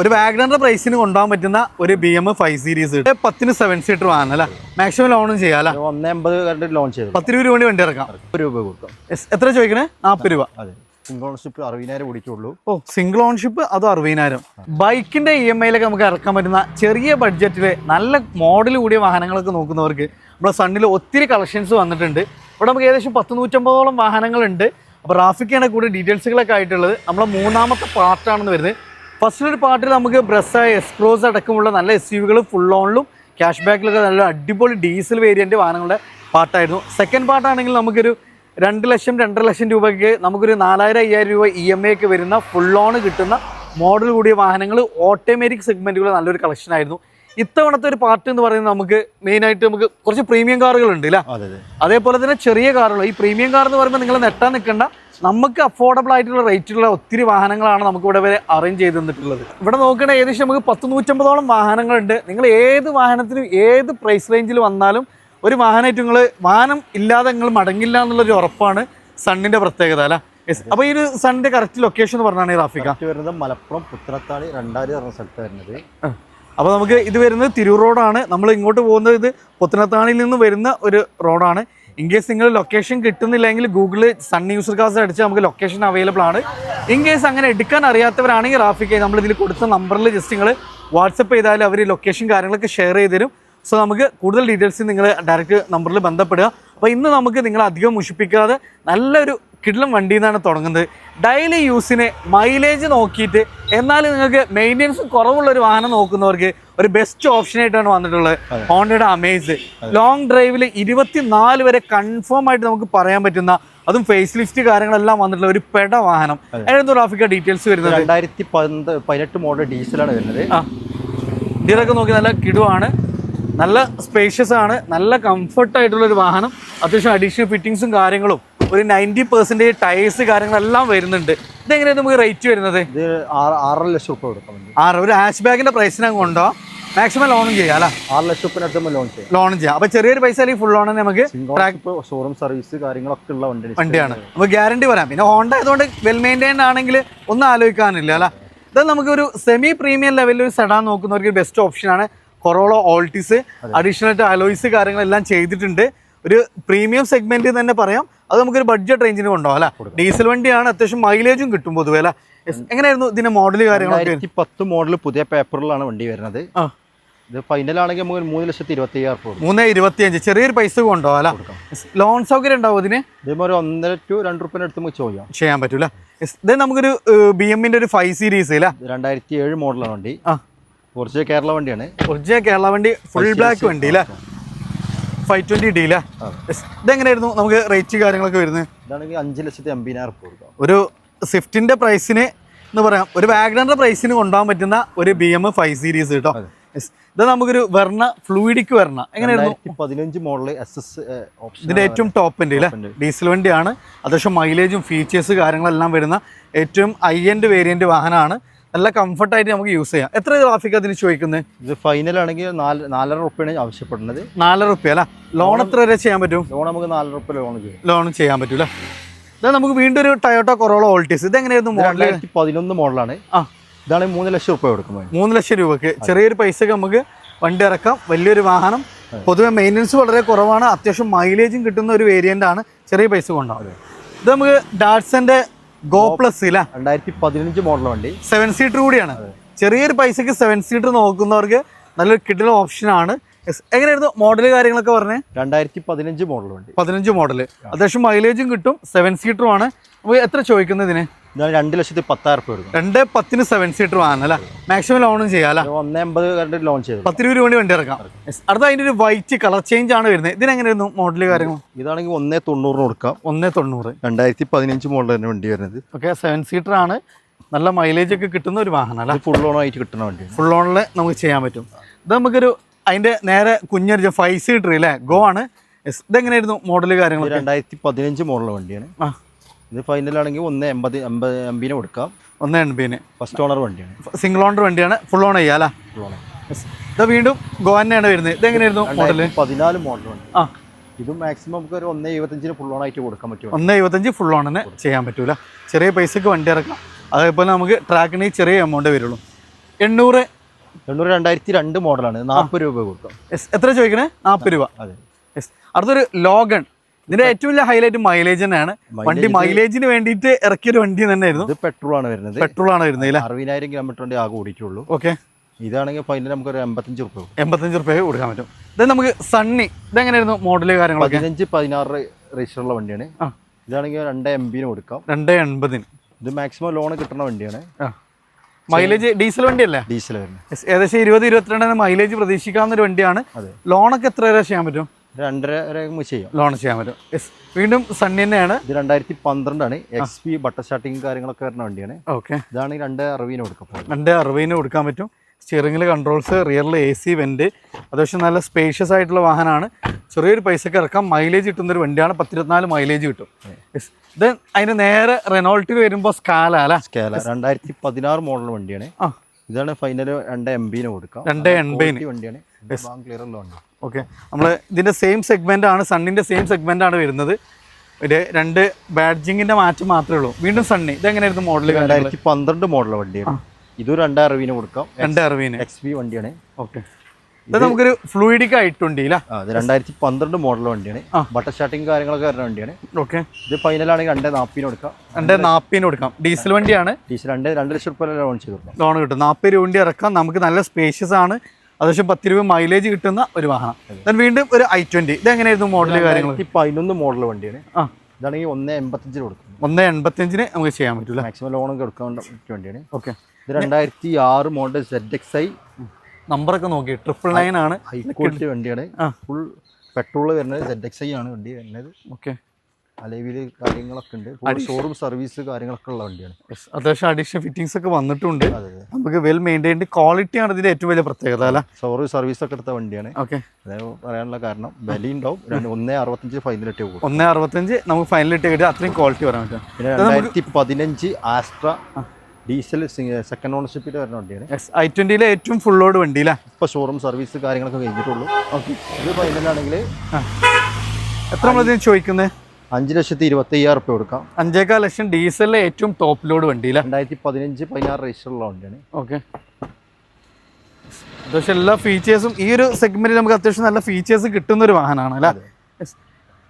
ഒരു വാഗ്നറിന്റെ പ്രൈസിന് കൊണ്ടുപോകാൻ പറ്റുന്ന ഒരു ബി എം ഫൈവ് സീരീസ് പത്തിന് സെവൻ സീറ്റർ വാങ്ങാൻ അല്ലെ? മാക്സിമം ലോണും ചെയ്യാം അല്ല? ഒന്ന് എൺപത് ലോഞ്ച് ചെയ്തു. പത്ത് രൂപ വേണ്ടി വണ്ടി ഇറക്കാം. രൂപ കൊടുക്കാം. എത്ര ചോദിക്കണേ? നാൽപ്പത് രൂപ. സിംഗിൾ ഓൺഷിപ്പ് അറുപതിനായിരം ഓടിക്കുള്ളൂ ഓ സിംഗിൾ ഓൺഷിപ്പ് അത് അറുപതിനായിരം. ബൈക്കിന്റെ ഇ എം ഐയിലൊക്കെ നമുക്ക് ഇറക്കാൻ പറ്റുന്ന ചെറിയ ബഡ്ജറ്റിൽ നല്ല മോഡൽ കൂടിയ വാഹനങ്ങളൊക്കെ നോക്കുന്നവർക്ക് നമ്മുടെ സണ്ണിൽ ഒത്തിരി കളക്ഷൻസ് വന്നിട്ടുണ്ട്. ഇവിടെ നമുക്ക് ഏകദേശം പത്ത് നൂറ്റമ്പതോളം വാഹനങ്ങളുണ്ട്. അപ്പോൾ റാഫിക്കാണ് കൂടി ഡീറ്റെയിൽസുകളൊക്കെ ആയിട്ടുള്ളത്. നമ്മളെ മൂന്നാമത്തെ പാർട്ടാണെന്ന് വരുന്നത് ഫസ്റ്റ് ഒരു പാർട്ടിൽ നമുക്ക് ബ്രസ്സായ എക്സ്പ്രോസ് അടക്കമുള്ള നല്ല എസ് യു വികൾ ഫുൾ ഓണിലും ക്യാഷ് ബാക്കിലൊക്കെ നല്ല അടിപൊളി ഡീസൽ വേരിയന്റ് വാഹനങ്ങളുടെ പാർട്ടായിരുന്നു സെക്കൻഡ് പാർട്ടാണെങ്കിൽ നമുക്കൊരു രണ്ട് ലക്ഷം രണ്ടര ലക്ഷം രൂപയ്ക്ക് നമുക്കൊരു നാലായിരം അയ്യായിരം രൂപ ഇ എം ഐ ഒക്കെ വരുന്ന ഫുൾ ഓൺ കിട്ടുന്ന മോഡൽ കൂടിയ വാഹനങ്ങൾ ഓട്ടോമാറ്റിക് സെഗ്മെന്റുകൾ നല്ലൊരു കളക്ഷൻ ആയിരുന്നു. ഇത്തവണത്തെ ഒരു പാർട്ട് എന്ന് പറയുന്നത് നമുക്ക് മെയിനായിട്ട് നമുക്ക് കുറച്ച് പ്രീമിയം കാറുകളുണ്ട് അല്ലേ അതെ അതെ. അതേപോലെ തന്നെ ചെറിയ കാറുകൾ ഈ പ്രീമിയം കാർ എന്ന് പറയുമ്പോൾ നിങ്ങൾ നെട്ടാൻ നിൽക്കേണ്ട നമുക്ക് അഫോർഡബിൾ ആയിട്ടുള്ള റേറ്റിലുള്ള ഒത്തിരി വാഹനങ്ങളാണ് നമുക്ക് ഇവിടെ വരെ അറേഞ്ച് ചെയ്ത് തന്നിട്ടുള്ളത്. ഇവിടെ നോക്കണ ഏകദേശം നമുക്ക് പത്ത് നൂറ്റമ്പതോളം വാഹനങ്ങളുണ്ട്. നിങ്ങൾ ഏത് വാഹനത്തിനും ഏത് പ്രൈസ് റേഞ്ചിൽ വന്നാലും ഒരു വാഹനമായിട്ട് നിങ്ങൾ വാഹനം ഇല്ലാതെ നിങ്ങൾ മടങ്ങില്ല എന്നുള്ളൊരു ഉറപ്പാണ് സണ്ണിന്റെ പ്രത്യേകത അല്ല? യെസ് അപ്പോൾ ഈ ഒരു സണ്ണിന്റെ കറക്റ്റ് ലൊക്കേഷൻ എന്ന് പറഞ്ഞാണ് റാഫിക്ക വരുന്നത് മലപ്പുറം പുത്തനത്താണി രണ്ടാലി പറഞ്ഞ സ്ഥലത്ത് വരുന്നത്. അപ്പോൾ നമുക്ക് ഇത് വരുന്നത് തിരൂർ റോഡാണ് നമ്മൾ ഇങ്ങോട്ട് പോകുന്നത് ഇത് പുത്തനത്താണിയിൽ നിന്ന് വരുന്ന ഒരു റോഡാണ് ഇൻ കേസ് നിങ്ങൾ ലൊക്കേഷൻ കിട്ടുന്നില്ലെങ്കിൽ ഗൂഗിളിൽ സൺ യൂസർ കാസ് അടിച്ച് നമുക്ക് ലൊക്കേഷൻ അവൈലബിൾ ആണ്. ഇൻ കേസ് അങ്ങനെ എടുക്കാൻ അറിയാത്തവരാണെങ്കിൽ റാഫിക്ക് നമ്മൾ ഇതിൽ കൊടുത്ത നമ്പറിൽ ജസ്റ്റ് നിങ്ങൾ വാട്സപ്പ് ചെയ്താൽ അവർ ലൊക്കേഷൻ കാര്യങ്ങളൊക്കെ ഷെയർ ചെയ്ത് തരും. സോ നമുക്ക് കൂടുതൽ ഡീറ്റെയിൽസ് നിങ്ങൾ ഡയറക്റ്റ് നമ്പറിൽ ബന്ധപ്പെടുക. അപ്പോൾ ഇന്ന് നമുക്ക് നിങ്ങളധികം മുഷിപ്പിക്കാതെ നല്ലൊരു കിടിലം വണ്ടിയിൽ നിന്നാണ് തുടങ്ങുന്നത് ഡെയിലി യൂസിന് മൈലേജ് നോക്കിയിട്ട് എന്നാൽ നിങ്ങൾക്ക് മെയിന്റെനൻസ് കുറവുള്ള ഒരു വാഹനം നോക്കുന്നവർക്ക് ഒരു ബെസ്റ്റ് ഓപ്ഷൻ ആയിട്ടാണ് വന്നിട്ടുള്ളത്. ഹോണ്ടയുടെ അമേസ് ലോങ് ഡ്രൈവിൽ ഇരുപത്തിനാല് വരെ കൺഫേം ആയിട്ട് നമുക്ക് പറയാൻ പറ്റുന്ന അതും ഫേസ് ലിഫ്റ്റ് കാര്യങ്ങളെല്ലാം വന്നിട്ടുള്ള ഒരു പെട വാഹനം. അതിനെന്തോ ട്രാഫിക്ക ഡീറ്റെയിൽസ് വരുന്നത്? രണ്ടായിരത്തി പതിനെട്ട് മോഡൽ ഡീസലാണ് വരുന്നത്. ആ. ഇതിലൊക്കെ നോക്കി നല്ല കിടുവാണ്. നല്ല സ്പേഷ്യസ് ആണ്. നല്ല കംഫർട്ട് ആയിട്ടുള്ള ഒരു വാഹനം. അത്യാവശ്യം അഡീഷണൽ ഫിറ്റിങ്സും കാര്യങ്ങളും ഒരു നയന്റി പെർസെന്റേജ് ടയേഴ്സ് കാര്യങ്ങളെല്ലാം വരുന്നുണ്ട്. ഇതെങ്ങനെയാണ് നമുക്ക് റേറ്റ് വരുന്നത്? ഇത് ആറ് ലക്ഷം രൂപ കൊടുക്കാം ആറ് ഒരു ഹാഷ് ബാഗിന്റെ പ്രൈസിനെ കൊണ്ടോ? മാക്സിമം ലോണും ചെയ്യാം അല്ല? ആറ് ലക്ഷം അടുത്ത് ലോൺ ചെയ്യാം. ലോൺ ചെയ്യാം. അപ്പോൾ ചെറിയൊരു പൈസ അല്ലെങ്കിൽ ഫുൾ ലോൺ നമുക്ക് ഷോറൂം സർവീസ് കാര്യങ്ങളൊക്കെ ഉള്ള വണ്ടി വണ്ടിയാണ്. നമുക്ക് ഗ്യാരണ്ടി പറയാം. പിന്നെ ഹോണ്ട ആയതുകൊണ്ട് വെൽ മെയിന്റൈൻഡ് ആണെങ്കിൽ ഒന്നും ആലോചിക്കാനില്ല അല്ല? ഇത് നമുക്കൊരു സെമി പ്രീമിയം ലെവലിൽ ഒരു സെഡാൻ നോക്കുന്നവർക്ക് ബെസ്റ്റ് ഓപ്ഷനാണ് കൊറോള ഓൾട്ടിസ് അഡീഷണൽ ആയിട്ട് അലോയ്സ് കാര്യങ്ങളെല്ലാം ചെയ്തിട്ടുണ്ട്. ഒരു പ്രീമിയം സെഗ്മെന്റ് തന്നെ പറയാം. അത് നമുക്കൊരു ബഡ്ജറ്റ് റേഞ്ചിന് കൊണ്ടുപോകാം അല്ല? ഡീസൽ വണ്ടിയാണ് അത്യാവശ്യം മൈലേജും കിട്ടും പൊതുവെ അല്ല. എങ്ങനെയായിരുന്നു ഇതിന്റെ മോഡൽ കാര്യങ്ങളൊക്കെ? പത്ത് മോഡൽ പുതിയ പേപ്പറിലാണ് വണ്ടി വരുന്നത്. ഇത് ഫൈനൽ ആണെങ്കിൽ നമുക്ക് മൂന്ന് ലക്ഷത്തി ഇരുപത്തി അയ്യായിരം രൂപ മൂന്ന് ഇരുപത്തി അഞ്ച് ചെറിയൊരു പൈസ കൊണ്ടുപോകാം അല്ല? ലോൺ സൗകര്യം ഉണ്ടാവും ഇതിന്? ഇതേപോലെ ഒരു ഒന്നര ടു രണ്ട് റുപ്യ അടുത്ത് നമുക്ക് ചോദിക്കാം ചെയ്യാൻ പറ്റൂല. ഇത് നമുക്കൊരു ബി എമ്മിന്റെ ഒരു ഫൈവ് സീരീസ് അല്ല? രണ്ടായിരത്തി ഏഴ് മോഡലാണ് വണ്ടി. ആ. കുറച്ച് കേരള വണ്ടിയാണ്. ഒറിജിനൽ കേരള വണ്ടി ഫുൾ ബ്ലാക്ക് വണ്ടി അല്ലേ? ഫൈവ് ട്വന്റി ഡി അല്ലേ ഇതെങ്ങനെയായിരുന്നു നമുക്ക് റേറ്റ് കാര്യങ്ങളൊക്കെ വരുന്നത്? ഇതാണെങ്കിൽ അഞ്ച് ലക്ഷത്തി അമ്പതിനായിരം രൂപ കൊടുക്കാം. ഒരു സ്വിഫ്റ്റിന്റെ പ്രൈസിന് എന്ന് പറയാം. ഒരു വാഗണറിന്റെ പ്രൈസിന് കൊണ്ടുപോകാൻ പറ്റുന്ന ഒരു ബി എം ഫൈവ് സീരീസ് കേട്ടോ ഇത് നമുക്കൊരു വെർണ ഫ്ലൂയിഡിക്ക് വെർണ എങ്ങനെയായിരുന്നു? പതിനഞ്ച് മോഡൽ എസ് എസ് ഇതിന്റെ ഏറ്റവും ടോപ്പ് ഉണ്ട് അല്ലേ ഡീസൽ വണ്ടിയാണ്. അത്യാവശ്യം മൈലേജും ഫീച്ചേഴ്സ് കാര്യങ്ങളെല്ലാം വരുന്ന ഏറ്റവും ഐ എൻഡ് വേരിയന്റ് വാഹനമാണ്. നല്ല കംഫർട്ടായിട്ട് നമുക്ക് യൂസ് ചെയ്യാം. എത്ര ട്രാഫിക് അതിന് ചോദിക്കുന്നത് ഇത് ഫൈനൽ ആണെങ്കിൽ നാല് നാലര റുപ്യാണ് ആവശ്യപ്പെടുന്നത്. നാലര റുപ്യ അല്ല? ലോൺ എത്ര വരെ ചെയ്യാൻ പറ്റും? ലോൺ നമുക്ക് നാലര റുപ്യ ലോൺ ചെയ്യാം. ലോൺ ചെയ്യാൻ പറ്റൂല. ഇതാ നമുക്ക് വീണ്ടും ഒരു ടയോട്ട കൊറോള ഓൾട്ടീസ് ഇത് എങ്ങനെയായിരുന്നു ഇത് മോഡൽ പതിനൊന്ന് മോഡലാണ് ആ. ഇതാണ് മൂന്ന് ലക്ഷം രൂപ കൊടുക്കുന്നത്. മൂന്ന് ലക്ഷം രൂപക്ക്. ചെറിയൊരു പൈസക്ക് നമുക്ക് വണ്ടി ഇറക്കാം. വലിയൊരു വാഹനം. പൊതുവെ മെയിന്റനൻസ് വളരെ കുറവാണ്. അത്യാവശ്യം മൈലേജും കിട്ടുന്ന ഒരു വേരിയന്റ് ആണ് ചെറിയ പൈസ കൊണ്ടാവും ഇത് നമുക്ക് ഡാറ്റ്സന്റെ ഗോ പ്ലസ് ഇല്ല. രണ്ടായിരത്തി പതിനഞ്ച് മോഡൽ വണ്ടി. സെവൻ സീറ്റർ കൂടിയാണ്. ചെറിയൊരു പൈസക്ക് സെവൻ സീറ്റർ നോക്കുന്നവർക്ക് നല്ലൊരു കിട്ടുന്ന ഓപ്ഷൻ ആണ്. എങ്ങനെയായിരുന്നു മോഡൽ കാര്യങ്ങളൊക്കെ പറഞ്ഞേ? രണ്ടായിരത്തി പതിനഞ്ച് മോഡൽ വണ്ടി. പതിനഞ്ച് മോഡൽ അത്യാവശ്യം മൈലേജും കിട്ടും. സെവൻ സീറ്ററും ആണ്. അപ്പോൾ എത്ര ചോദിക്കുന്നത് ഇതിന്? ഇതാണ് രണ്ട് ലക്ഷത്തി പത്തായിരം റുപ്യ എടുക്കും രണ്ട് പത്തിന് സെവൻ സീറ്റർ വാങ്ങാം അല്ലേ? മാക്സിമം ലോണും ചെയ്യാം ഒന്ന് എൺപത് കറണ്ട് ലോൺ ചെയ്തു. പത്ത് രൂപ വേണ്ടി വണ്ടി ഇറക്കാം. അടുത്ത അതിന്റെ ഒരു വൈറ്റ് കളർ ചേഞ്ച് ആണ് വരുന്നത്. ഇതിനെങ്ങനെയായിരുന്നു മോഡൽ കാര്യങ്ങൾ ഇതാണെങ്കിൽ ഒന്നേ തൊണ്ണൂറിന് കൊടുക്കാം. ഒന്നേ തൊണ്ണൂറ്. രണ്ടായിരത്തി പതിനഞ്ച് മോഡൽ തന്നെ വണ്ടി വരുന്നത്. ഓക്കെ സെവൻ സീറ്റർ ആണ്. നല്ല മൈലേജ് ഒക്കെ കിട്ടുന്ന ഒരു വാഹനം അല്ല? ഫുൾ ലോൺ ആയിട്ട് കിട്ടുന്ന വണ്ടി ഫുൾ ഓണിൽ നമുക്ക് ചെയ്യാൻ പറ്റും. ഇത് നമുക്കൊരു അതിന്റെ നേരെ കുഞ്ഞൊരു ഫൈവ് സീറ്റർ അല്ലേ? ഗോ ആണ്. ഇതെങ്ങനെയായിരുന്നു മോഡൽ കാര്യങ്ങൾ രണ്ടായിരത്തി പതിനഞ്ച് മോഡൽ വണ്ടിയാണ്. ആ. ഇത് ഫൈനൽ ആണെങ്കിൽ ഒന്ന് എൺപത് എൺപത് എംബിന് കൊടുക്കാം. ഒന്ന് എൺപതിന് ഫസ്റ്റ് ഓണർ വണ്ടിയാണ്. സിംഗിൾ ഓണർ വണ്ടിയാണ്. ഫുൾ ഓൺ ചെയ്യാം അല്ലേ? ഫുൾ ഓണർ ഇത് വീണ്ടും ഗോവന്നെയാണ് വരുന്നത്. വരുന്നത് ഇതെങ്ങനെയായിരുന്നു മോഡൽ പതിനാല് മോഡൽ വണ്ടി. ആ. ഇത് മാക്സിമം നമുക്ക് ഒരു ഒന്ന് എഴുപത്തഞ്ചിന് ഫുൾ ഓൺ ആയിട്ട് കൊടുക്കാൻ പറ്റും. ഒന്ന് എഴുപത്തഞ്ച് ഫുൾ ഓണിന് ചെയ്യാൻ പറ്റൂല. ചെറിയ പൈസക്ക് വണ്ടി ഇറക്കാം. അതേപോലെ നമുക്ക് ട്രാക്കിന് ചെറിയ എമൗണ്ട് വരുള്ളൂ. എണ്ണൂറ്. എണ്ണൂറ് രണ്ടായിരത്തി രണ്ട് മോഡലാണ് നാൽപ്പത് രൂപ കൊടുക്കാം. എസ് എത്ര ചോദിക്കണേ? നാൽപ്പത് രൂപ. അതെ. യെസ് അടുത്തൊരു ലോഗൺ. ഇതിന്റെ ഏറ്റവും വലിയ ഹൈലൈറ്റ് മൈലേജ് തന്നെയാണ്. വണ്ടി മൈലേജിന് വേണ്ടിയിട്ട് ഇറക്കിയൊരു വണ്ടി തന്നെയായിരുന്നു. ഇത് പെട്രോൾ ആണ് വരുന്നത്. പെട്രോൾ ആണ് വരുന്നത് അറുപതിനായിരം കിലോമീറ്റർ വണ്ടി ആകെ ഓടിക്കുള്ളൂ. ഓക്കെ. ഇതാണെങ്കിൽ ഫൈനൽ നമുക്ക് ഒരു എൺപത്തഞ്ച് റുപ്യ എൺപത്തഞ്ച് റുപ്യ കൊടുക്കാൻ പറ്റും. ഇത് നമുക്ക് സണ്ണി ഇതെങ്ങനെയായിരുന്നു മോഡൽ കാര്യങ്ങളൊക്കെ? പതിനഞ്ച് പതിനാറ് രജിസ്റ്ററുള്ള വണ്ടിയാണ്. ഇതാണെങ്കിൽ രണ്ട് എം ബിന് കൊടുക്കാം. രണ്ട് എൺപതിന്. ഇത് മാക്സിമം ലോൺ കിട്ടുന്ന വണ്ടിയാണ്. Mileage diesel വണ്ടിയല്ലേ? ഡീസൽ ഏകദേശം ഇരുപത് ഇരുപത്തിരണ്ടിന് മൈലേജ് പ്രതീക്ഷിക്കാവുന്ന ഒരു വണ്ടിയാണ്. ലോണൊക്കെ എത്ര വരെ ചെയ്യാൻ പറ്റും? രണ്ടര വരെ ചെയ്യാം. ലോൺ ചെയ്യാൻ പറ്റും. യെസ് വീണ്ടും സണ്ണി തന്നെയാണ്. ഇത് രണ്ടായിരത്തി പന്ത്രണ്ടാണ് എക്സ് പി ബട്ടർ സ്റ്റാർട്ടിങ് കാര്യങ്ങളൊക്കെ വരുന്ന വണ്ടിയാണ്. ഓക്കെ ഇതാണ് രണ്ട് അറുപതിന് കൊടുക്കാം രണ്ട് അറുപതിന് കൊടുക്കാൻ പറ്റും. സ്റ്റിയറിംഗിൽ കൺട്രോൾസ് റിയറിൽ എ സി വെന്റ് അത്യാവശ്യം നല്ല സ്പേഷ്യസ് ആയിട്ടുള്ള വാഹനമാണ്. ചെറിയൊരു പൈസക്ക് ഇറക്കാം. മൈലേജ് കിട്ടുന്നൊരു വണ്ടിയാണ്. പത്തിരുപത്തിനാല് മൈലേജ് കിട്ടും. യെസ് ഇത് അതിന് നേരെ റെനോൾട്ടിൽ വരുമ്പോൾ സ്കാല അല്ലേ? സ്കാല രണ്ടായിരത്തി പതിനാറ് മോഡൽ വണ്ടിയാണ്. ആ. ഇതാണ് ഫൈനൽ രണ്ട് എം ബിന് കൊടുക്കാം. രണ്ട് എൺപതിന് വണ്ടിയാണ്. ക്ലിയർ ഉള്ള വണ്ടി. ഓക്കെ. നമ്മൾ ഇതിന്റെ സെയിം സെഗ്മെന്റ് ആണ് സണ്ണിന്റെ സെയിം സെഗ്മെന്റ് ആണ് വരുന്നത്. ഒരു രണ്ട് ബാഡ്ജിങ്ങിന്റെ മാറ്റം മാത്രമേ ഉള്ളൂ. വീണ്ടും സണ്ണി ഇത് ഇതെങ്ങനെയായിരുന്നു മോഡൽ രണ്ടായിരത്തി പന്ത്രണ്ട് മോഡൽ വണ്ടിയാണ്. ഇത് രണ്ട് അറുപതിന് കൊടുക്കാം. രണ്ട് അറുപതിന് എക്സ് പി വണ്ടിയാണ്. ഓക്കെ. ഇത് നമുക്കൊരു ഫ്ലൂയിഡിക് ആയിട്ടുണ്ട് അത് രണ്ടായിരത്തി പന്ത്രണ്ട് മോഡൽ വണ്ടിയാണ്. ബട്ടർ സ്റ്റാർട്ടിങ് കാര്യങ്ങളൊക്കെ വരുന്ന വണ്ടിയാണ്. ഓക്കെ. ഇത് ഫൈനലാണെങ്കിൽ രണ്ട് നാൽപ്പതിന് കൊടുക്കാം. രണ്ട് നാൽപ്പതിന് കൊടുക്കാം. ഡീസൽ വണ്ടിയാണ്. ഡീസൽ രണ്ട് രണ്ട് ലക്ഷം റുപ്യ ലോൺ ചെയ്ത് കൊടുക്കാം ലോൺ കിട്ടും. നാൽപ്പത് രൂപ വണ്ടി ഇറക്കാം. നമുക്ക് നല്ല സ്പേഷ്യസ് ആണ്. അത്യാവശ്യം പത്ത് രൂപ മൈലേജ് കിട്ടുന്ന ഒരു വാഹനം. വീണ്ടും ഒരു ഐ ട്വന്റി ഇത് എങ്ങനെയായിരുന്നു മോഡൽ കാര്യങ്ങൾ പതിനൊന്ന് മോഡൽ വണ്ടിയാണ്. ആ. ഇതാണെങ്കിൽ ഒന്ന് എൺപത്തഞ്ചിന് കൊടുക്കും. ഒന്ന് എൺപത്തഞ്ചിന് നമുക്ക് ചെയ്യാൻ പറ്റില്ല? മാക്സിമം ലോൺ കൊടുക്കാൻ എടുക്കാൻ വേണ്ടിയാണ്. ഓക്കെ ഇത് രണ്ടായിരത്തി ആറ് മോഡൽ സെഡ് എക്സ് ഐ നമ്പറൊക്കെ നോക്കി. ട്രിപ്പിൾ നയൻ ആണ്. ഹൈ ക്വാളിറ്റി വണ്ടിയാണ്. ഫുൾ പെട്രോൾ വരുന്നത് സെഡ് എക്സ് ഐ ആണ് വണ്ടി വരുന്നത്. ഓക്കെ അലവിൽ കാര്യങ്ങളൊക്കെ ഉണ്ട്. ഷോറൂം സർവീസ് കാര്യങ്ങളൊക്കെ ഉള്ള വണ്ടിയാണ്. അത്യാവശ്യം അഡീഷണൽ ഫിറ്റിംഗ്സ് ഒക്കെ വന്നിട്ടുണ്ട്. നമുക്ക് വെൽ മെയിന്റൈൻഡ് ക്വാളിറ്റി ആണ് ഇതിന്റെ ഏറ്റവും വലിയ പ്രത്യേകത അല്ല? ഷോറൂം സർവീസ് ഒക്കെ എടുത്ത വണ്ടിയാണ്. ഓക്കെ പറയാനുള്ള കാരണം വില ഉണ്ടാവും. ഒന്നേ അറുപത്തഞ്ച് ഫൈനൽ ഇട്ട് പോകും ഒന്നേ അറുപത്തഞ്ച് നമുക്ക് ഫൈനൽ ഇട്ട് കിട്ടുക അത്രയും ക്വാളിറ്റി പറയാൻ പറ്റും. പിന്നെ രണ്ടായിരത്തി പതിനഞ്ച് ആസ്ട്ര ഡീസൽ സെക്കൻഡ് ഓണർഷിപ്പിൽ വരുന്ന വണ്ടിയാണ്. എസ് ഐ ട്വന്റിയിലെ ഏറ്റവും ഫുൾ ലോഡ് വണ്ടി അല്ലേ? ഇപ്പോൾ ഷോറൂം സർവീസ് കാര്യങ്ങളൊക്കെ കഴിഞ്ഞിട്ടുള്ളൂ. ഓക്കെ ഇത് ഫൈനലാണെങ്കിൽ എത്ര നമ്മൾ ഇതിന് ചോദിക്കുന്നത് അഞ്ച് ലക്ഷത്തി ഇരുപത്തി അയ്യായിരം റുപ്യ കൊടുക്കാം. അഞ്ചേക്കാൽ ലക്ഷം ഡീസലിലെ ഏറ്റവും ടോപ്പ് ലോഡ് വണ്ടി അല്ലേ? രണ്ടായിരത്തി പതിനഞ്ച് പതിനാറ് രജിസ്റ്ററുള്ള വണ്ടിയാണ്. ഓക്കെ അത്യാവശ്യം എല്ലാ ഫീച്ചേഴ്സും ഈ ഒരു സെഗ്മെന്റിൽ നമുക്ക് അത്യാവശ്യം നല്ല ഫീച്ചേഴ്സ് കിട്ടുന്ന ഒരു വാഹനമാണ് അല്ലേ.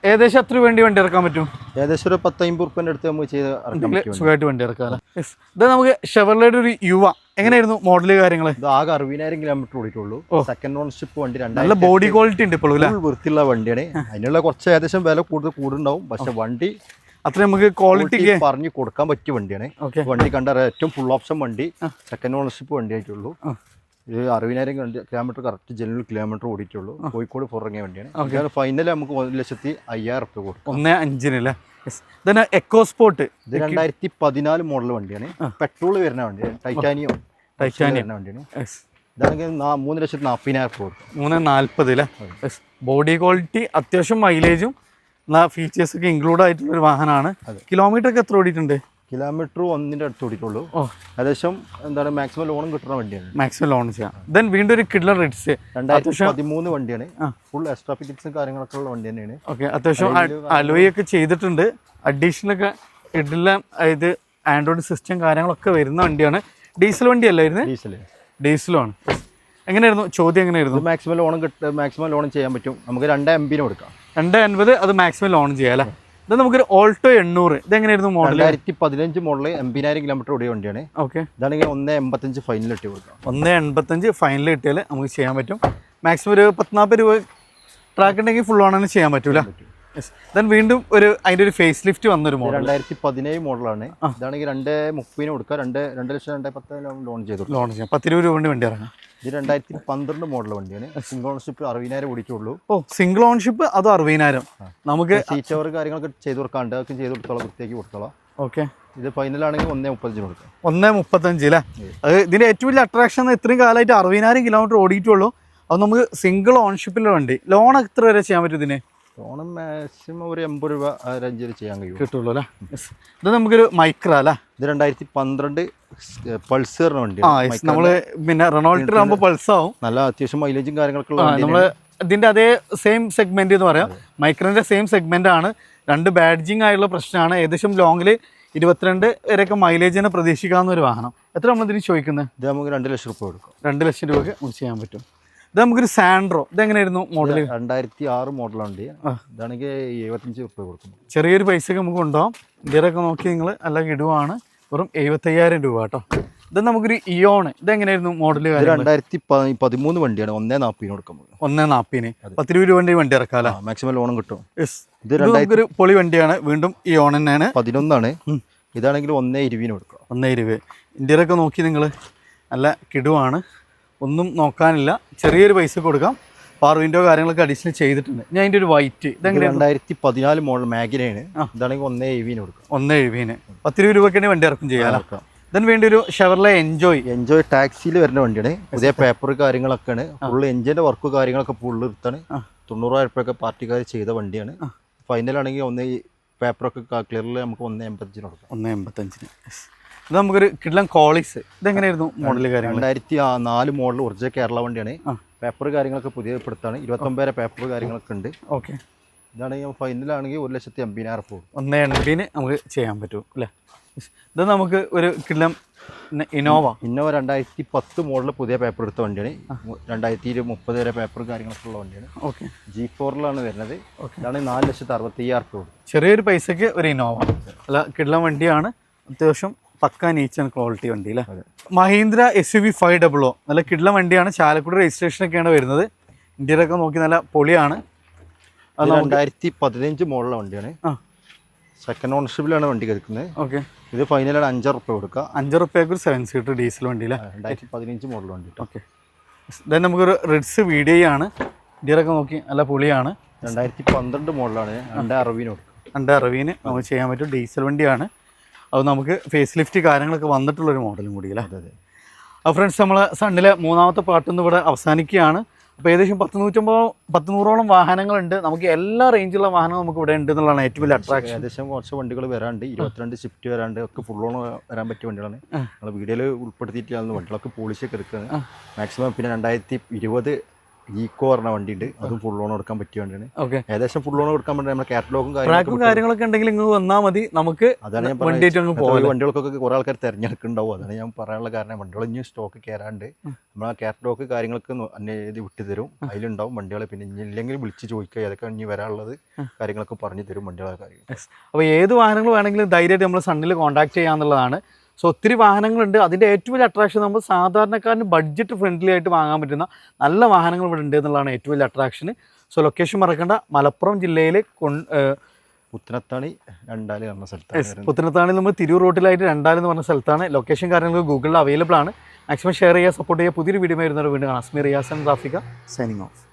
ഏകദേശം എത്ര വേണ്ടി വണ്ടി ഇറക്കാൻ പറ്റും? ഏകദേശം ഒരു പത്തമ്പത് റുപ്യന്റെ അടുത്ത് നമുക്ക് ചെയ്ത് സുഖമായിട്ട് വണ്ടി ഇറക്കാം അല്ലേ? ഇത് നമുക്ക് ഷെവർലയുടെ ഒരു യുവ എങ്ങനെയായിരുന്നു മോഡൽ കാര്യങ്ങൾ ആകെ അറുപതിനായിരം കിലോമീറ്റർ ഓടിയിട്ടുള്ളൂ. സെക്കൻഡ് ഓണർഷിപ്പ് വണ്ടി നല്ല ബോഡി ക്വാളിറ്റി ഉണ്ട് ഇപ്പോഴും അല്ലേ? വൃത്തിയുള്ള വണ്ടിയാണ്. അതിനുള്ള കുറച്ച് ഏകദേശം വില കൂടുതൽ കൂടുണ്ടാവും പക്ഷെ വണ്ടി അത്ര നമുക്ക് ക്വാളിറ്റി പറഞ്ഞു കൊടുക്കാൻ പറ്റിയ വണ്ടിയാണ്. വണ്ടി കണ്ട ഏറ്റവും ഫുൾ ഓപ്ഷൻ വണ്ടി. സെക്കൻഡ് ഓണർഷിപ്പ് വണ്ടി ആയിട്ടുള്ളൂ. ഇത് അറുപതിനായിരം കിലോമീറ്റർ കറക്റ്റ് ജനറൽ കിലോമീറ്റർ ഓടിയിട്ടുള്ളൂ. കോഴിക്കോട് പുറങ്ങിയ വണ്ടിയാണ്. ഫൈനൽ നമുക്ക് ഒരു ലക്ഷത്തി അയ്യായിരം റുപ്യ കൊടുക്കും. ഒന്ന് അഞ്ചിന് അല്ലേ ഇതന്നെ എക്കോ സ്പോട്ട് ഇത് രണ്ടായിരത്തി പതിനാല് മോഡൽ വണ്ടിയാണ് പെട്രോൾ വരുന്ന വണ്ടിയാണ്. ടൈറ്റാനിയം ടൈറ്റാനിയം വരുന്ന വണ്ടിയാണ്. ഇതാണെങ്കിൽ മൂന്ന് ലക്ഷത്തി നാൽപ്പതിനായിരം റുപ്യ കൊടുക്കും. മൂന്ന് നാൽപ്പത് അല്ലേ ബോഡി ക്വാളിറ്റി അത്യാവശ്യം മൈലേജും ഫീച്ചേഴ്സ് ഒക്കെ ഇൻക്ലൂഡ് ആയിട്ടുള്ള ഒരു വാഹനമാണ് കിലോമീറ്റർ ഒക്കെ എത്ര ഓടിയിട്ടുണ്ട്? കിലോമീറ്റർ ഒന്നിന്റെ അടുത്ത് ഓടിക്കുള്ളൂ. ഏകദേശം എന്താണ് മാക്സിമം ലോണും കിട്ടുന്ന വണ്ടിയാണ്. മാക്സിമം ലോൺ ചെയ്യാം. ദെൻ വീണ്ടും ഒരു കിഡ്ലർ റിറ്റ്സ് രണ്ടായിരത്തി പതിമൂന്ന് വണ്ടിയാണ്. ഫുൾ എക്സ്ട്രാ ഫിറ്റിക്സും കാര്യങ്ങളൊക്കെ ഉള്ള വണ്ടി തന്നെയാണ്. ഓക്കെ അത്യാവശ്യം അലോയ് ഒക്കെ ചെയ്തിട്ടുണ്ട്. അഡീഷണൽ ഒക്കെ ഇതെല്ലാം ഇത് ആൻഡ്രോയിഡ് സിസ്റ്റം കാര്യങ്ങളൊക്കെ വരുന്ന വണ്ടിയാണ്. ഡീസൽ വണ്ടിയല്ലായിരുന്നു ഡീസൽ ഡീസലാണ് എങ്ങനെയായിരുന്നു? ചോദ്യം എങ്ങനെയായിരുന്നു? മാക്സിമം ലോൺ കിട്ടും മാക്സിമം ലോൺ ചെയ്യാൻ പറ്റും. നമുക്ക് രണ്ട് എം ബിന് കൊടുക്കാം. രണ്ട് അൻപത് അത് മാക്സിമം ലോൺ ചെയ്യാം അല്ലേ? ഇത് നമുക്കൊരു ഓൾട്ടോ എണ്ണൂറ്. ഇത് എങ്ങനെയായിരുന്നു മോഡൽ രണ്ടായിരത്തി പതിനഞ്ച് മോഡൽ എൺപതിനായിരം കിലോമീറ്റർ ഓടിയ വണ്ടിയാണ്. ഓക്കെ ഇതാണെങ്കിൽ ഒന്ന് എൺപത്തഞ്ച് ഫൈനൽ ഇട്ട് കൊടുക്കാം. ഒന്ന് എൺപത്തഞ്ച് ഫൈനൽ കിട്ടിയാൽ നമുക്ക് ചെയ്യാൻ പറ്റും. മാക്സിമം ഒരു പത്തിനാൽപ്പത് രൂപ ട്രാക്ക് ഉണ്ടെങ്കിൽ ഫുൾ ഓൺ ചെയ്യാൻ പറ്റൂല. ദെൻ വീണ്ടും ഒരു അതിന്റെ ഒരു ഫേസ് ലിഫ്റ്റ് വന്നൊരു മോഡൽ രണ്ടായിരത്തി പതിനേഴ് മോഡലാണ് ഇതാണെങ്കിൽ രണ്ട് മുപ്പതിന് കൊടുക്കുക രണ്ട് രണ്ട് ലക്ഷം രണ്ട് പത്ത് ലോൺ ചെയ്തു ലോൺ ചെയ്യാം. പത്ത് ഇരുപത് രൂപ കൊണ്ട് വണ്ടി ഇറങ്ങാം. ഇത് രണ്ടായിരത്തി പന്ത്രണ്ട് മോഡൽ വണ്ടിയാണ്. സിംഗിൾ ഓൺഷിപ്പ് അറുപതിനായിരം ഓടിച്ചുള്ളൂ ഓ സിംഗിൾ ഓൺഷിപ്പ് അത് അറുപതിനായിരം. നമുക്ക് സീറ്റ് ഓവർ കാര്യങ്ങളൊക്കെ ചെയ്ത് കൊടുക്കാണ്ട് അതൊക്കെ ചെയ്ത് കൊടുത്തോളാം വൃത്തിയാക്കി കൊടുത്തോളാം. ഓക്കെ. ഇത് ഫൈനലാണെങ്കിൽ ഒന്നേ മുപ്പത്തഞ്ച് കൊടുക്കാം. ഒന്നേ മുപ്പത്തഞ്ച് അല്ലേ അത് ഇതിന്റെ ഏറ്റവും വലിയ അട്രാക്ഷൻ ഇത്രയും കാലമായിട്ട് അറുപതിനായിരം കിലോമീറ്റർ ഓടിയിട്ടുള്ളൂ. അത് നമുക്ക് സിംഗിൾ ഓൺഷിപ്പിലുള്ള വണ്ടി. ലോൺ എത്ര വരെ ചെയ്യാൻ പറ്റും ഇതിന്? ലോൺ മാക്സിമം ഒരു എൺപത് രൂപ ആ റേഞ്ചിൽ ചെയ്യാൻ കഴിയും കിട്ടുള്ളൂ അല്ലേ? ഇത് നമുക്കൊരു മൈക്ര അല്ലേ? ഇത് രണ്ടായിരത്തി പന്ത്രണ്ട് പൾസർ വണ്ടി. നമ്മൾ പിന്നെ റെനോൾട്ടിൽ ആകുമ്പോൾ പൾസ് ആവും. നല്ല അത്യാവശ്യം മൈലേജും കാര്യങ്ങളൊക്കെ ഉള്ള. നമ്മൾ ഇതിന്റെ അതേ സെയിം സെഗ്മെന്റ് എന്ന് പറയാം. മൈക്രോന്റെ സെയിം സെഗ്മെന്റ് ആണ്. രണ്ട് ബാഡ്ജിങ് ആയുള്ള പ്രശ്നമാണ്. ഏകദേശം ലോങ്ങിൽ ഇരുപത്തിരണ്ട് വരെയൊക്കെ മൈലേജിനെ പ്രതീക്ഷിക്കാവുന്ന ഒരു വാഹനം. എത്ര നമ്മൾ ഇതിന് ചോദിക്കുന്നത് ഇത് നമുക്ക് രണ്ട് ലക്ഷം രൂപ കൊടുക്കും. രണ്ട് ലക്ഷം രൂപയ്ക്ക് നമുക്ക് ചെയ്യാൻ പറ്റും. ഇത് നമുക്കൊരു സാൻഡ്രോ ഇതെങ്ങനെയായിരുന്നു മോഡൽ രണ്ടായിരത്തി ആറ് മോഡലുണ്ട്. ഇതാണെങ്കിൽ എഴുപത്തഞ്ച് റുപ്യ കൊടുക്കും. ചെറിയൊരു പൈസക്ക് നമുക്ക് കൊണ്ടുപോകാം. ഇന്ത്യയിലൊക്കെ നോക്കി നിങ്ങൾ നല്ല ഇടുവാണ് വെറും എഴുപത്തയ്യായിരം രൂപ കേട്ടോ. ഇത് നമുക്കൊരു ഇയോണ് ഇതെങ്ങനെയായിരുന്നു മോഡൽ രണ്ടായിരത്തി പതിമൂന്ന് വണ്ടിയാണ്. ഒന്നേ നാപ്പിന് കൊടുക്കുന്നത് ഒന്നേ നാപ്പിന് പത്ത് രൂപ രൂപ വണ്ടി ഇറക്കാല മാക്സിമം ലോണും കിട്ടും. ഇത് നമുക്കൊരു പൊളി വണ്ടിയാണ്. വീണ്ടും ഇയോൺ തന്നെയാണ്. പതിനൊന്നാണ്. ഇതാണെങ്കിൽ ഒന്നേ ഇരുപതിന് കൊടുക്കാം. ഒന്നേ ഇരുപത്. ഇന്ത്യയിലൊക്കെ നോക്കി നിങ്ങൾ നല്ല കിടുവാണ്. ഒന്നും നോക്കാനില്ല. ചെറിയൊരു പൈസ കൊടുക്കാം. പാർ വിൻഡോ കാര്യങ്ങളൊക്കെ അഡീഷണൽ ചെയ്തിട്ടുണ്ട്. ഞാൻ അതിന്റെ ഒരു വൈറ്റ് ഇത് ഇതെങ്ങനെ രണ്ടായിരത്തി പതിനാല് മോഡൽ മാഗിനയാണ് ഇതാണെങ്കിൽ ഒന്നേ എഴുപതിന് കൊടുക്കാം. ഒന്നേ എഴുപതിന്. പത്ത് രൂപ രൂപയ്ക്കാണ് വണ്ടി ഇറക്കും ചെയ്യാനൊക്കെ ഇതിന് വേണ്ടി ഒരു ഷെവർലെ എൻജോയ് എൻജോയ് ടാക്സിയിൽ വരുന്ന വണ്ടിയാണ്. പുതിയ പേപ്പർ കാര്യങ്ങളൊക്കെയാണ്. ഫുള്ള് എൻജിന്റെ വർക്ക് കാര്യങ്ങളൊക്കെ ഫുള്ള് എടുത്താണ്. തൊണ്ണൂറായിരം റുപ്യൊക്കെ പാർട്ടിക്കാർ ചെയ്ത വണ്ടിയാണ്. ഫൈനലാണെങ്കിൽ ഒന്ന് പേപ്പറൊക്കെ ക്ലിയറിൽ നമുക്ക് ഒന്ന് എൺപത്തഞ്ചിന് കൊടുക്കാം. ഒന്ന് എൺപത്തഞ്ചിന്. ഇത് നമുക്കൊരു കിഡ്ലം കോളിക്സ്. ഇതെങ്ങനെയായിരുന്നു മോഡൽ കാര്യങ്ങൾ രണ്ടായിരത്തി നാല് മോഡൽ ഒറിജിനൽ കേരള വണ്ടിയാണ്. പേപ്പർ കാര്യങ്ങളൊക്കെ പുതിയ പെടുത്താണ് ഇരുപത്തൊമ്പതിലെ പേപ്പർ കാര്യങ്ങളൊക്കെ ഉണ്ട്. ഓക്കെ. ഫൈനൽ ഫൈനലാണെങ്കിൽ ഒരു ലക്ഷത്തി എൺപതിനായിരം പോകും ഒന്ന് എൺപതിന് നമുക്ക് ചെയ്യാൻ പറ്റും അല്ലേ. ഇത് നമുക്ക് ഒരു കിട്ടലം ഇന്നോവ. ഇന്നോവ രണ്ടായിരത്തി പത്ത് മോഡൽ പുതിയ പേപ്പർ എടുത്ത വണ്ടിയാണ്. രണ്ടായിരത്തി ഇരു മുപ്പത് വരെ പേപ്പർ കാര്യങ്ങളൊക്കെ ഉള്ള വണ്ടിയാണ്. ഓക്കെ. ജി ഫോറിലാണ് വരുന്നത്. ഇതാണ് നാല് ലക്ഷത്തി അറുപത്തി അയ്യായിരം രൂപ ചെറിയൊരു പൈസക്ക് ഒരു ഇന്നോവ. അല്ല കിട്ടലം വണ്ടിയാണ് അത്യാവശ്യം പക്ക നേച്ചർ ക്വാളിറ്റി വണ്ടി അല്ലേ Mahindra S U V five double O നല്ല കിഡ്ലം വണ്ടിയാണ്. ചാലക്കുടി രജിസ്ട്രേഷനൊക്കെയാണ് വരുന്നത്. ഇന്ത്യയിലൊക്കെ നോക്കി നല്ല പൊളിയാണ്. രണ്ടായിരത്തി പതിനഞ്ച് മോഡലുള്ള വണ്ടിയാണ്. സെക്കൻഡ് ഓണർഷിപ്പിലാണ് വണ്ടി കിടക്കുന്നത് ഓക്കെ. ഇത് ഫൈനലാണ് അഞ്ചാറ് റുപ്യ കൊടുക്കുക. അഞ്ച് റുപ്യക്ക് ഒരു സെവൻ സീറ്റർ ഡീസൽ വണ്ടി അല്ലേ രണ്ടായിരത്തി പതിനഞ്ച് മോഡൽ വണ്ടി ഓക്കെ. ദെൻ നമുക്കൊരു റിഡ്സ് വീഡിയോ ആണ്. ഇന്ത്യയിലൊക്കെ നോക്കി നല്ല പൊളിയാണ്. രണ്ടായിരത്തി പന്ത്രണ്ട് മോഡലാണ് രണ്ട് അറുപതിന് കൊടുക്കുക. രണ്ട് അറുപതിന് നമുക്ക് ചെയ്യാൻ പറ്റും. ഡീസൽ വണ്ടിയാണ്. അത് നമുക്ക് ഫേസ് ലിഫ്റ്റ് കാര്യങ്ങളൊക്കെ വന്നിട്ടുള്ളൊരു മോഡലും കൂടി അല്ലേ? അതെ അതെ. അപ്പോൾ ഫ്രണ്ട്സ് നമ്മൾ സണ്ണിലെ മൂന്നാമത്തെ പാട്ടൊന്നും ഇവിടെ അവസാനിക്കുകയാണ്. അപ്പോൾ ഏകദേശം പത്ത് നൂറ്റമ്പത് പത്ത് നൂറോളം വാഹനങ്ങളുണ്ട്. നമുക്ക് എല്ലാ റേഞ്ചിലുള്ള വാഹനവും നമുക്ക് ഇവിടെ ഉണ്ട് എന്നുള്ളതാണ് ഏറ്റവും വലിയ അട്രാക്ഷൻ ഏകദേശം കുറച്ച് വണ്ടികൾ വരാണ്ട് ഇരുപത്തിരണ്ട് ഷിഫ്റ്റ് വരാണ്ട് ഒക്കെ ഫുൾ ഓൺ വരാൻ പറ്റിയ വണ്ടികളാണ്. നമ്മൾ വീഡിയോയിൽ ഉൾപ്പെടുത്തിയിട്ടാണ് വണ്ടികളൊക്കെ പോളിഷൊക്കെ എടുക്കുന്നത്. മാക്സിമം പിന്നെ രണ്ടായിരത്തി ഇരുപത് ഈക്കോ പറഞ്ഞ വണ്ടി ഉണ്ട് അതും ഫുൾ ലോൺ കൊടുക്കാൻ പറ്റിയ വണ്ടിയാണ്. ഏകദേശം ഫുൾ ലോൺ കൊടുക്കാൻ വേണ്ടി നമ്മുടെ കാറ്റലോഗും കാര്യങ്ങളും കാര്യങ്ങളൊക്കെ ഉണ്ടെങ്കിൽ ഇങ്ങ് വന്നാൽ മതി. നമുക്ക് അതാണ് ഞാൻ വണ്ടികൾക്കൊക്കെ കുറെ ആൾക്കാർ തിരഞ്ഞെടുക്കുന്നുണ്ടാവും. അതാണ് ഞാൻ പറയാനുള്ള കാരണം. വണ്ടികൾ ഇനി സ്റ്റോക്ക് കയറാണ്ട് നമ്മൾ ആ കാറ്റലോഗ് കാര്യങ്ങളൊക്കെ എഴുതി വിട്ടു തരും. അതിലുണ്ടാവും വണ്ടികൾ. പിന്നെ ഇനി ഇല്ലെങ്കിൽ വിളിച്ച് ചോദിക്കുക. ഏതൊക്കെ ഇനി വരാനുള്ളത് കാര്യങ്ങളൊക്കെ പറഞ്ഞു തരും വണ്ടികളെ കാര്യം അപ്പോൾ ഏത് വാഹനങ്ങൾ വേണമെങ്കിലും ധൈര്യമായിട്ട് നമ്മൾ സണ്ണിൽ കോൺടാക്ട് ചെയ്യാന്നുള്ളതാണ്. സോ ഒത്തിരി വാഹനങ്ങളുണ്ട്. അതിന്റെ ഏറ്റവും വലിയ അട്രാക്ഷൻ നമ്മൾ സാധാരണക്കാരന് ബഡ്ജറ്റ് ഫ്രണ്ട്ലി ആയിട്ട് വാങ്ങാൻ പറ്റുന്ന നല്ല വാഹനങ്ങൾ ഇവിടെ ഉണ്ട് എന്നുള്ളതാണ് ഏറ്റവും വലിയ അട്രാക്ഷൻ സോ ലൊക്കേഷൻ മറക്കേണ്ട. മലപ്പുറം ജില്ലയിലെ കൊൺ പുത്തനത്താണി രണ്ടാൽ പറഞ്ഞ സ്ഥലത്താണ്. പുത്തനത്താണി നമ്മൾ തിരൂർ റോട്ടിലായിട്ട് രണ്ടാലെന്ന് പറഞ്ഞ സ്ഥലത്താണ്. ലൊക്കേഷൻ കാര്യങ്ങൾ ഗൂഗിളിൽ അവൈലബിൾ ആണ്. മാക്സിമം ഷെയർ ചെയ്യുക സപ്പോർട്ട് ചെയ്യുക പുതിയൊരു വീഡിയോ വരുന്നവർ വീണ്ടും കാണാം. അസ്മി റിയാസൻ ആൻഡ് റാഫിക സൈനിങ് ഓഫ്